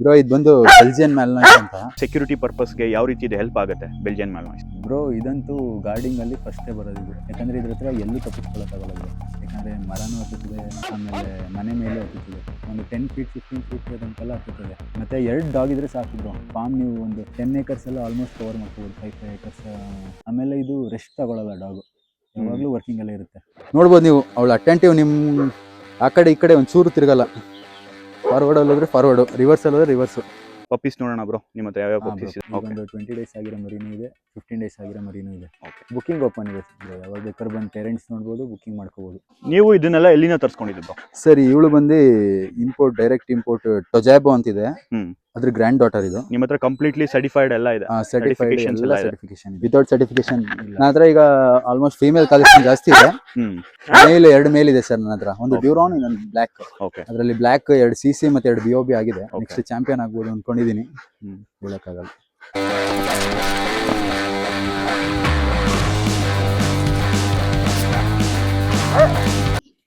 Bro ಇದು ಬಂದು Belgian ಮ್ಯಾಲ್ನಾಯ್ಸ್ ಅಂತ. ಸೆಕ್ಯೂರಿಟಿ ಪರ್ಪಸ್ಗೆ ಯಾವ ರೀತಿ ಇದು ಹೆಲ್ಪ್ ಆಗುತ್ತೆ ಬೆಲ್ಜಿಯನ್ ಮ್ಯಾಲ್ನಾಯ್ಸ್ ಬ್ರೋ ಇದಂತೂ ಗಾರ್ಡಿಂಗ್ ಅಲ್ಲಿ ಫಸ್ಟೇ ಬರೋದು ಇದು. ಯಾಕಂದ್ರೆ ಇದ್ರ ಹತ್ರ ಎಲ್ಲೂ ತಪ್ಪಿಸ್ಕೊಳ್ಳೋಕ್ಕಾಗಲ್ಲ ಬ್ರೋ ಯಾಕಂದ್ರೆ ಮರನೂ ಹತ್ತುತ್ತದೆ ಆಮೇಲೆ ಮನೆ ಮೇಲೆ ಹತ್ತುತ್ತದೆ. ಒಂದು ಟೆನ್ ಫೀಟ್ ಫಿಫ್ಟೀನ್ ಫೀಟ್ ತನಕೆಲ್ಲ ಹತ್ತುತ್ತದೆ. ಮತ್ತೆ ಎರಡು ಡಾಗ್ ಇದ್ರೆ ಸಾಕು ಬ್ರೋ ಫಾರ್ಮ್ ನೀವು ಒಂದು ಟೆನ್ ಏಕರ್ಸ್ ಎಲ್ಲ ಆಲ್ಮೋಸ್ಟ್ ಕವರ್ ಮಾಡ್ಕೋಬೋದು ಫೈವ್ ಫೈವ್ ಏಕರ್ಸ್ ಆಮೇಲೆ ಇದು ರೆಸ್ಟ್ ತಗೊಳ್ಳಲ್ಲ ಡಾಗ್ ಯಾವಾಗಲೂ ವರ್ಕಿಂಗ್ ಅಲ್ಲೇ ಇರುತ್ತೆ. ನೋಡ್ಬೋದು ನೀವು ಅವಳು ಅಟೆಂಟಿವ್ ನಿಮ್ಮ ಆ ಕಡೆ ಈ ಕಡೆ ಒಂದು ಚೂರು ತಿರುಗಲ್ಲ. ಫಾರ್ವರ್ಡ್ ಅಲ್ಲೋದ್ರೆ ಫಾರ್ವರ್ಡು ರಿವರ್ಸ್ ಅಲ್ಲೋದ್ರೆ ರಿವರ್ಸು ಪಪ್ಪೀಸ್ ನೋಡೋಣ ಬ್ರೋ ನಿಮ್ಮ ಹತ್ರ ಯಾವ್ಯಾವ ಪಪ್ಪೀಸ್ ಓಕೆ ಒಂದು ಟ್ವೆಂಟಿ ಡೇಸ್ ಆಗಿರೋ ಮರಿನೂ ಇದೆ ಫಿಫ್ಟೀನ್ ಡೇಸ್ ಆಗಿರೋ ಮರಿನೂ ಇದೆ. ಬುಕ್ಕಿಂಗ್ ಬುಕಿಂಗ್ ಓಪನ್ ಇದೆ ಯಾವಾಗ ಬೇಕಾದ್ರೆ ಬಂದು ಪೇರೆಂಟ್ಸ್ ನೋಡ್ಬೋದು ಬುಕಿಂಗ್ ಮಾಡ್ಕೋಬೋದು. ನೀವು ಇದನ್ನೆಲ್ಲ ಎಲ್ಲಿನ ತರ್ಸ್ಕೊಂಡಿದ್ದೀವಿ ಬ್ರೋ ಸರಿ ಇವಳು ಬಂದು ಇಂಪೋರ್ಟ್ ಡೈರೆಕ್ಟ್ ಇಂಪೋರ್ಟ್ ಟೊಜಾಬೋ ಅಂತಿದೆ. ಅದ್ರ ಗ್ರ್ಯಾಂಡ್ ಡಾಟರ್ ಇದು. ನಿಮ್ಮ ಹತ್ರ ಕಂಪ್ಲೀಟ್ಲಿ ಸರ್ಟಿಫೈಡ್ ಎಲ್ಲ ಇದೆ. ಸರ್ಟಿಫೈಡ್ ಎಲ್ಲ. ಸರ್ಟಿಫಿಕೇಶನ್ ವಿತೌಟ್ ಸರ್ಟಿಫಿಕೇಶನ್ ನನ್ನ ಹತ್ರ ಈಗ ಆಲ್ಮೋಸ್ಟ್ ಫೀಮೇಲ್ ಕಲೆಕ್ಷನ್ ಜಾಸ್ತಿ ಇದೆ. ಮೇಲ್ ಎರಡು ಮೇಲ್ ಇದೆ ಸರ್ ನನ್ನ ಹತ್ರ. ಒಂದು. ಡ್ಯೂರಾನ್ ಇನ್ನೊಂದು ಬ್ಲ್ಯಾಕ್ ಓಕೆ ಅದರಲ್ಲಿ ಬ್ಲ್ಯಾಕ್ ಎರಡು ಸಿ ಸಿ ಮತ್ತೆ ಎರಡು ಬಿ ಒ ಬಿ ಆಗಿದೆ. ನೆಕ್ಸ್ಟ್ ಚಾಂಪಿಯನ್ ಆಗ್ಬೋದು ಅನ್ಕೊಂಡಿದೀನಿ. ಹೇಳಕ್ಕಾಗಲ್ಲ.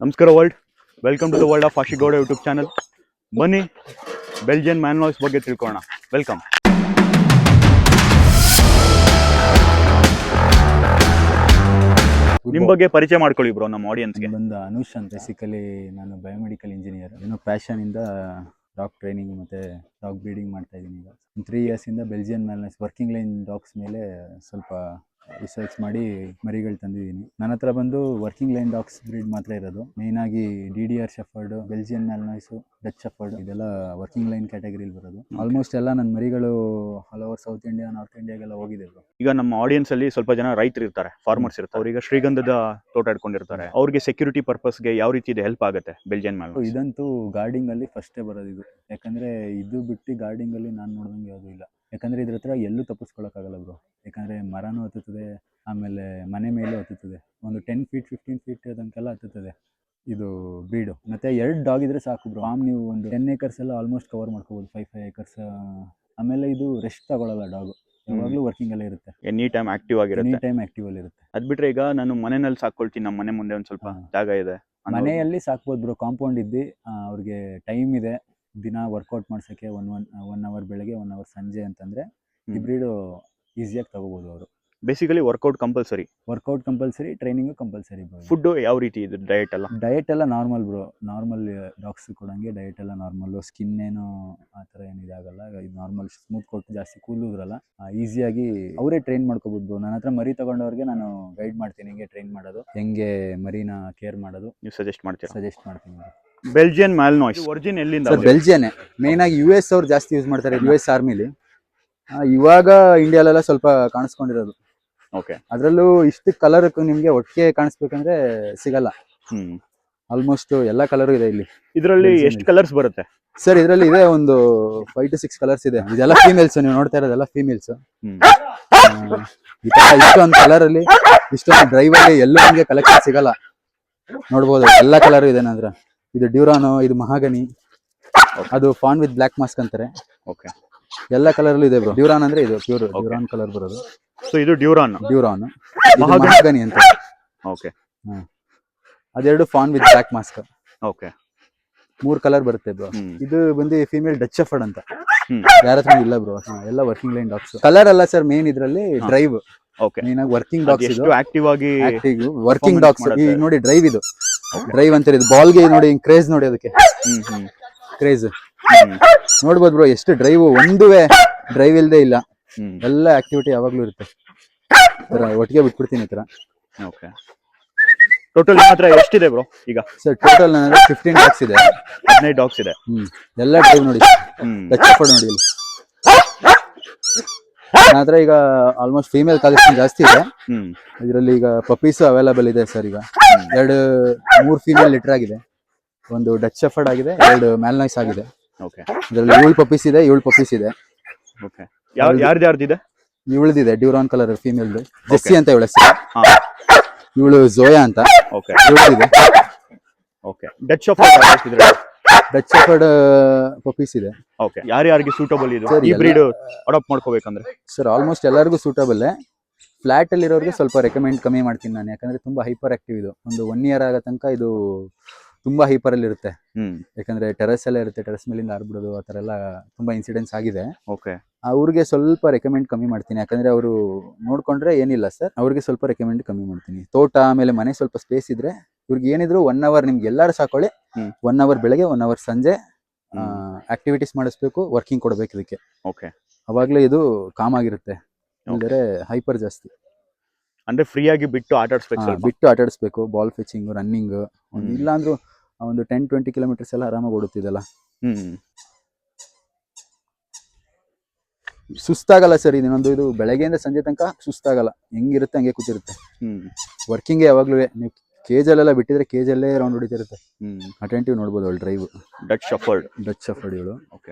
ನಮಸ್ಕಾರ world welcome to the world of Ashigowda YouTube channel ಬನ್ನಿ. ಬೆಲ್ಜಿಯನ್ ಮ್ಯಾನ್ಲಾಯ್ಸ್ ಬಗ್ಗೆ ತಿಳ್ಕೊಳ್ಳೋಣ ವೆಲ್ಕಮ್ ನಿಮ್ಮ ಬಗ್ಗೆ ಪರಿಚಯ ಮಾಡ್ಕೊಳ್ಳಿ ಬ್ರೋ ನಮ್ಮ ಆಡಿಯನ್ಸ್ಗೆ ಬಂದ ಅನುಷ್ ಅಂತ ಬೇಸಿಕಲಿ ನಾನು ಬಯೋಮೆಡಿಕಲ್ ಇಂಜಿನಿಯರ್ ಏನೋ ಪ್ಯಾಷನ್ ಇಂದ ಡಾಗ್ ಟ್ರೈನಿಂಗ್ ಮತ್ತೆ ಡಾಗ್ ಬ್ರೀಡಿಂಗ್ ಮಾಡ್ತಾ ಇದ್ದೀನಿ ಈಗ. ತ್ರೀ ಇಯರ್ಸ್ ಇಂದ Belgian Malinois working line dogs ಮೇಲೆ ಸ್ವಲ್ಪ ರಿಸರ್ಚ್ ಮಾಡಿ ಮರಿಗಳು ತಂದಿದ್ದೀನಿ. ನನ್ನ ಹತ್ರ ಬಂದು ವರ್ಕಿಂಗ್ ಲೈನ್ ಡಾಗ್ಸ್ ಬ್ರೀಡ್ ಮಾತ್ರ ಇರೋದು. ಮೇಯ್ನ್ ಆಗಿ D D R shepherd Belgian Malinois Dutch shepherd ಇದೆಲ್ಲ ವರ್ಕಿಂಗ್ ಲೈನ್ ಕ್ಯಾಟಗರಿಲಿ ಬರೋದು. ಆಲ್ಮೋಸ್ಟ್ ಎಲ್ಲ ನನ್ನ ಮರಿಗಳು all over south India north ಇಂಡಿಯಾಗೆಲ್ಲ ಹೋಗಿದೆ. ಈಗ ನಮ್ಮ ಆಡಿಯನ್ಸ್ ಅಲ್ಲಿ ಸ್ವಲ್ಪ ಜನ ರೈತರು ಇರ್ತಾರೆ ಫಾರ್ಮರ್ಸ್ ಇರ್ತಾರೆ. ಅವ್ರೀಗ ಶ್ರೀಗಂಧದ ತೋಟ ಇಟ್ಕೊಂಡಿರ್ತಾರೆ. ಅವ್ರಿಗೆ ಸೆಕ್ಯೂರಿಟಿ ಪರ್ಪಸ್ಗೆ ಯಾವ ರೀತಿ ಇದು ಹೆಲ್ಪ್ ಆಗುತ್ತೆ ಬೆಲ್ಜಿಯನ್ ಮ್ಯಾಲ್ ಇದಂತೂ ಗಾರ್ಡಿಂಗ್ ಅಲ್ಲಿ ಫಸ್ಟೇ ಬರೋದು ಇದು. ಯಾಕಂದ್ರೆ ಇದು ಬಿಟ್ಟು ಗಾರ್ಡಿಂಗ್ ಅಲ್ಲಿ ನಾನು ನೋಡ್ದಂಗೆ ಯಾವುದೂ ಇಲ್ಲ. ಯಾಕಂದ್ರೆ ಇದ್ರ ಹತ್ರ ಎಲ್ಲೂ ತಪ್ಪಿಸ್ಕೊಳಕ್ಕಾಗಲ್ಲ ಬ್ರೋ ಯಾಕಂದರೆ ಮರನೂ ಹತ್ತುತ್ತದೆ ಆಮೇಲೆ ಮನೆ ಮೇಲೆ ಹತ್ತುತ್ತದೆ. ಒಂದು ಟೆನ್ ಫೀಟ್ ಫಿಫ್ಟೀನ್ ಫೀಟ್ ತನಕೆಲ್ಲ ಹತ್ತುತ್ತದೆ ಇದು ಬೀಡು. ಮತ್ತು ಎರಡು ಡಾಗ್ ಇದ್ರೆ ಸಾಕು ಬ್ರೋ ಆಮ್ ನೀವು ಒಂದು ಟೆನ್ ಏಕರ್ಸ್ ಎಲ್ಲ ಆಲ್ಮೋಸ್ಟ್ ಕವರ್ ಮಾಡ್ಕೋಬೋದು ಫೈವ್ ಫೈವ್ ಏಕರ್ಸ್ ಆಮೇಲೆ ಇದು ರೆಸ್ಟ್ ತಗೊಳ್ಳಲ್ಲ ಡಾಗು ಯಾವಾಗಲೂ ವರ್ಕಿಂಗ್ ಅಲ್ಲೇ ಇರುತ್ತೆ. ಎನಿ ಟೈಮ್ ಆಕ್ಟಿವ್ ಎನಿ ಆಗಿರುತ್ತೆ ಟೈಮ್ ಆಕ್ಟಿವ್ ಅಲ್ಲಿ ಇರುತ್ತೆ. ಅದು ಬಿಟ್ಟರೆ ಈಗ ನಾನು ಮನೆಯಲ್ಲಿ ಸಾಕೊಳ್ತೀನಿ ನಮ್ಮ ಮನೆ ಮುಂದೆ ಒಂದು ಸ್ವಲ್ಪ ಜಾಗ ಇದೆ ಮನೆಯಲ್ಲಿ ಸಾಕ್ಬೋದು ಬ್ರೋ ಕಾಂಪೌಂಡ್ ಇದ್ದು ಅವ್ರಿಗೆ ಟೈಮ್ ಇದೆ. ದಿನ ವರ್ಕೌಟ್ ಮಾಡ್ಸೋಕ್ಕೆ ಒನ್ ಒನ್ ಒನ್ ಅವರ್ ಬೆಳಗ್ಗೆ ಒನ್ ಅವರ್ ಸಂಜೆ ಅಂತಂದರೆ ಈ. ಬ್ರೀಡು ಈಸಿಯಾಗಿ ತಗೋಬೋದು ಅವರು. Basically workout compulsory workout compulsory training compulsory bro food ಯಾವ ರೀತಿ ಇದು ಡಯಟ್ ಎಲ್ಲ? ಡಯಟ್ ಎಲ್ಲ ನಾರ್ಮಲ್ ಬ್ರೋ ನಾರ್ಮಲ್ ಡಾಕ್ಸ್ ಕೊಡಂಗೆ ಡಯಟ್ ಎಲ್ಲ ನಾರ್ಮಲ್ಲು ಸ್ಕಿನ್ ಏನು ಆ ಥರ ಏನು ಇದಾಗಲ್ಲ. ಇದು ನಾರ್ಮಲ್ ಸ್ಮೂತ್ ಕೊಟ್ಟು ಜಾಸ್ತಿ ಕೂದಲುದ್ರಲ್ಲ ಈಸಿಯಾಗಿ ಅವರೇ ಟ್ರೈನ್ ಮಾಡ್ಕೋಬೋದು ಬ್ರೋ ನನ್ನ ಹತ್ರ ಮರಿ ತಗೊಂಡವ್ರಿಗೆ ನಾನು ಗೈಡ್ ಮಾಡ್ತೀನಿ ಹೆಂಗೆ ಟ್ರೈನ್ ಮಾಡೋದು. ಹೆಂಗೆ ಮರಿನ ಕೇರ್ ಮಾಡೋದು. ನೀವು ಸಜೆಸ್ಟ್ ಮಾಡ್ತೀನಿ ಸಜೆಸ್ಟ್ ಮಾಡ್ತೀನಿ. ಬೆಲ್ಜಿಯನ್ ಮ್ಯಾಲ್ ನಾಯ್ಸ್ ಒರಿಜಿನ್ ಎಲ್ಲಿಂದ ಸರ್ ಬೆಲ್ಜಿಯನ್ ಮೇನ್ ಆಗಿ ಯು ಎಸ್ ಅವ್ರು ಜಾಸ್ತಿ ಯೂಸ್ ಮಾಡ್ತಾರೆ ಯು ಎಸ್ ಆರ್ಮಿಲಿ ಇವಾಗ ಇಂಡಿಯಾಲೆಲ್ಲ ಸ್ವಲ್ಪ ಕಾಣಿಸ್ಕೊಂಡಿರೋದು. ಓಕೆ ಅದರಲ್ಲೂ ಇಷ್ಟು ಕಲರ್ ನಿಮ್ಗೆ ಒಟ್ಟಿಗೆ ಕಾಣಿಸ್ಬೇಕಂದ್ರೆ ಸಿಗಲ್ಲ. ಹ್ಮ್. ಆಲ್ಮೋಸ್ಟ್ ಎಲ್ಲ ಕಲರ್ ಇದೆ ಇಲ್ಲಿ. ಇದರಲ್ಲಿ Belgian ಎಷ್ಟು ಕಲರ್ಸ್ ಬರುತ್ತೆ? ಸರ್ ಇದರಲ್ಲಿ ಇದೆ ಒಂದು ಫೈವ್ ಟು ಸಿಕ್ಸ್ ಕಲರ್ಸ್ ಇದೆ. ಇದೆಲ್ಲ ಫೀಮೇಲ್ಸ್ ನೀವು ನೋಡ್ತಾ ಇರೋದೆಲ್ಲ ಫೀಮೇಲ್ಸ್ ಹ್ಮ್. ಇಷ್ಟೊಂದು ಕಲರ್ ಅಲ್ಲಿ ಇಷ್ಟೊಂದು ಡ್ರೈವ್ ಅಲ್ಲಿ ಎಲ್ಲೂ ನಿಮ್ಗೆ ಕಲೆಕ್ಷನ್ ಸಿಗಲ್ಲ. ನೋಡ್ಬೋದು ಎಲ್ಲ ಕಲರ್ ಇದೆ ನನ್ನ ಹತ್ರ ಇದು ಡ್ಯೂರಾನು ಇದು ಮಹಾಗನಿ ಅದು ಫಾನ್ ವಿತ್ ಬ್ಲಾಕ್ ಮಾಸ್ಕ್ ಅಂತಾರೆ. ಓಕೆ ಎಲ್ಲ ಕಲರ್ ಇದೆ ಬ್ರೋ ಡ್ಯೂರಾನ್ ಅಂದ್ರೆ ಇದು ಪ್ಯೂರ್ ಡ್ಯೂರಾನ್ ಕಲರ್ ಬರೋದು. ಸೊ ಇದು ಡ್ಯೂರಾನ್. ಡ್ಯೂರಾನ್. ಮಹಾಗನಿ. ಅಂತ. ಓಕೆ ಅದೆರಡು fawn with black mask. Okay ಮೂರ್ ಕಲರ್ ಬರುತ್ತೆ ಬ್ರೋ ಇದು ಬಂದು ಫೀಮೇಲ್ ಡಚ್ ಎಫರ್ಡ್ ಅಂತ. ಯಾರ ಹತ್ರ ಇಲ್ಲ ಬ್ರೋ ಎಲ್ಲ ವರ್ಕಿಂಗ್ ಲೈನ್ ಡಾಕ್ಸ್ ಕಲರ್ ಅಲ್ಲ ಸರ್ ಮೇನ್ ಇದ್ರಲ್ಲಿ ಡ್ರೈವ್ ಮೇನ್ ವರ್ಕಿಂಗ್ ಡಾಗ್ಸ್ ಇದು? ಆಕ್ಟಿವ್ ಆಗಿ ವರ್ಕಿಂಗ್ ಡಾಗ್ಸ್ ನೋಡಿ ಡ್ರೈವ್ ಇದು. ಡ್ರೈವ್ ಅಂತ ಇದು ಬಾಲ್ಗೆ ನೋಡಿ ಕ್ರೇಜ್ ನೋಡಿ ಅದಕ್ಕೆ. ಕ್ರೇಜ್ ನೋಡ್ಬೋದು ಬ್ರೋ ಎಷ್ಟು ಡ್ರೈವ್ ಒಂದುವೇ ಡ್ರೈವ್ ಇಲ್ದೇ ಇಲ್ಲ. ಎಲ್ಲ ಆಕ್ಟಿವಿಟಿ ಯಾವಾಗ್ಲೂ ಇರುತ್ತೆ. ಒಟ್ಟಿಗೆ ಬಿಟ್ಬಿಡ್ತೀನಿ ಈ ತರ ಓಕೆ ಟೋಟಲ್ ಮಾತ್ರ ಎಷ್ಟಿದೆ ಬ್ರೋ ಈಗ? ಸರ್ ಟೋಟಲ್ ನನ್ನ ಫಿಫ್ಟೀನ್ ಡಾಗ್ಸ್ ಇದೆ. ಹದಿನೈದು ಡಾಗ್ಸ್ ಇದೆ. ಎಲ್ಲ ಡ್ರೈವ್ ನೋಡಿ. ಟಚ್ ನೋಡಿ ಇಲ್ಲಿ. ಹತ್ರ ಈಗ ಆಲ್ಮೋಸ್ಟ್ ಫೀಮೇಲ್ ಕಲೆಕ್ಷನ್ ಜಾಸ್ತಿ ಇದೆ. ಇದರಲ್ಲಿ ಈಗ ಪಪ್ಪೀಸ್ ಅವೈಲಬಲ್ ಇದೆ ಸರ್ ಈಗ. ಎರಡು ಮೂರು ಫೀಮೇಲ್ ಲಿಟರ್ ಆಗಿದೆ. ಒಂದು ಡಚ್ ಶಫರ್ಡ್ ಆಗಿದೆ ಎರಡು ಮ್ಯಾಲ್ನಾಯ್ಸ್ ಆಗಿದೆ. ಓಕೆ ಇದರಲ್ಲಿ ಏಳು ಪಪ್ಪೀಸ್ ಇದೆ ಏಳು ಪಪ್ಪೀಸ್ ಇದೆ. ಓಕೆ ಯಾರ್ ಯಾರ್ದು ಯಾರ್ದಿದೆ ಇವಳದಿದೆ ಡ್ಯೂರಾನ್ ಕಲರ್ ಫೀಮೇಲ್ ಜೆಸ್ಸಿ ಅಂತ ಇವಳ ಹೆಸರು. ಇವಳು ಜೋಯಾ ಅಂತ. Okay ಇವಳದಿದೆ okay Dutch Dutch shepherd puppies ಇದೆ. ಓಕೆ. ಯಾರ್ಯಾರಿಗೆ ಸೂಟಬಲ್ ಇದು? ಸರ್ ಈ ಬ್ರೀಡ್ ಅಡಾಪ್ಟ್ ಮಾಡ್ಕೋಬೇಕಂದ್ರೆ? ಸರ್ ಆಲ್ಮೋಸ್ಟ್ ಎಲ್ಲರಿಗೂ ಸೂಟಬಲ್ ಫ್ಲಾಟ್ ಅಲ್ಲಿ ಇರೋರಿಗೆ ಸ್ವಲ್ಪ ರೆಕಮೆಂಡ್ ಕಮ್ಮಿ ಮಾಡ್ತೀನಿ ನಾನು. ಯಾಕಂದ್ರೆ ತುಂಬಾ ಹೈಪರ್ ಆಕ್ಟಿವ್ ಇದು. ಒಂದು ಒನ್ ಇಯರ್ ಆಗೋ ತನಕ ಇದು ತುಂಬಾ ಹೈಪರ್ ಅಲ್ಲಿ ಇರುತ್ತೆ. ಹ್ಮ್. ಯಾಕಂದ್ರೆ ಟೆರೆಸ್ ಎಲ್ಲ ಇರುತ್ತೆ ಟೆರೆಸ್ ಮೇಲಿಂದ ಆರ್ಬಿಡೋದು ಆ ಥರ ಎಲ್ಲ ತುಂಬಾ ಇನ್ಸಿಡೆಂಟ್ಸ್ ಆಗಿದೆ. ಓಕೆ. ಅವ್ರಿಗೆ ಸ್ವಲ್ಪ ರೆಕಮೆಂಡ್ ಕಮ್ಮಿ ಮಾಡ್ತೀನಿ. ಯಾಕಂದ್ರೆ ಅವರು ನೋಡ್ಕೊಂಡ್ರೆ ಏನಿಲ್ಲ ಸರ್. ಅವ್ರಿಗೆ ಸ್ವಲ್ಪ ರೆಕಮೆಂಡ್ ಕಮ್ಮಿ ಮಾಡ್ತೀನಿ. ತೋಟ ಆಮೇಲೆ ಮನೆ ಸ್ವಲ್ಪ ಸ್ಪೇಸ್ ಇದ್ರೆ ಇವ್ರಿಗೆ ಏನಿದ್ರು ಒನ್ ಅವರ್ ನಿಮ್ಗೆ ಎಲ್ಲರೂ ಸಾಕೊಳ್ಳಿ. ಒನ್ ಅವರ್ ಬೆಳಗ್ಗೆ ಒನ್ ಅವರ್ ಸಂಜೆ ಆಕ್ಟಿವಿಟೀಸ್ ಮಾಡಿಸ್ಬೇಕು ವರ್ಕಿಂಗ್ ಕೊಡ್ಬೇಕು ಇದಕ್ಕೆ ಓಕೆ. ಅವಾಗಲೇ ಇದು ಕಾಮ್ ಆಗಿರುತ್ತೆ. ಅಂದರೆ ಹೈಪರ್ ಜಾಸ್ತಿ. ಅಂದ್ರೆ ಫ್ರೀ ಆಗಿ ಬಿಟ್ಟು ಆಟ ಆಡಿಸ್ಬೇಕು ಹಾ, ಸ್ವಲ್ಪ? ಬಿಟ್ಟು ಆಟಾಡಿಸ್ಬೇಕು ಬಾಲ್ ಫಿಚಿಂಗ್ ರನ್ನಿಂಗ್. ಇಲ್ಲ ಅಂದ್ರೂ ಒಂದು ಟೆನ್ ಟ್ವೆಂಟಿ ಕಿಲೋಮೀಟರ್ಸ್ ಎಲ್ಲ ಆರಾಮಾಗಿ ಓಡುತ್ತಿದ್ದಲ್ಲ. ಹ್ಮ್. ಸುಸ್ತಾಗಲ್ಲ ಸರ್ ಇದನ್ನೊಂದು ಇದು ಬೆಳಗ್ಗೆಯಿಂದ ಸಂಜೆ ತನಕ ಸುಸ್ತಾಗಲ್ಲ. ಹೆಂಗಿರುತ್ತೆ ಹಂಗೆ ಕೂತಿರುತ್ತೆ. ವರ್ಕಿಂಗ್ ಯಾವಾಗ್ಲೂ ನೀವು ಕೇಜಲ್ಲೆಲ್ಲ ಬಿಟ್ಟಿದ್ರೆ ಕೇಜಲ್ಲೇ ರೌಂಡ್ ಹೊಡಿತಿರುತ್ತೆ. ಹ್ಮ್. ಅಟೆಂಟಿವ್ ನೋಡ್ಬೋದು ಅವಳು drive Dutch shepherd Dutch shepherd ಇವಳು. ಓಕೆ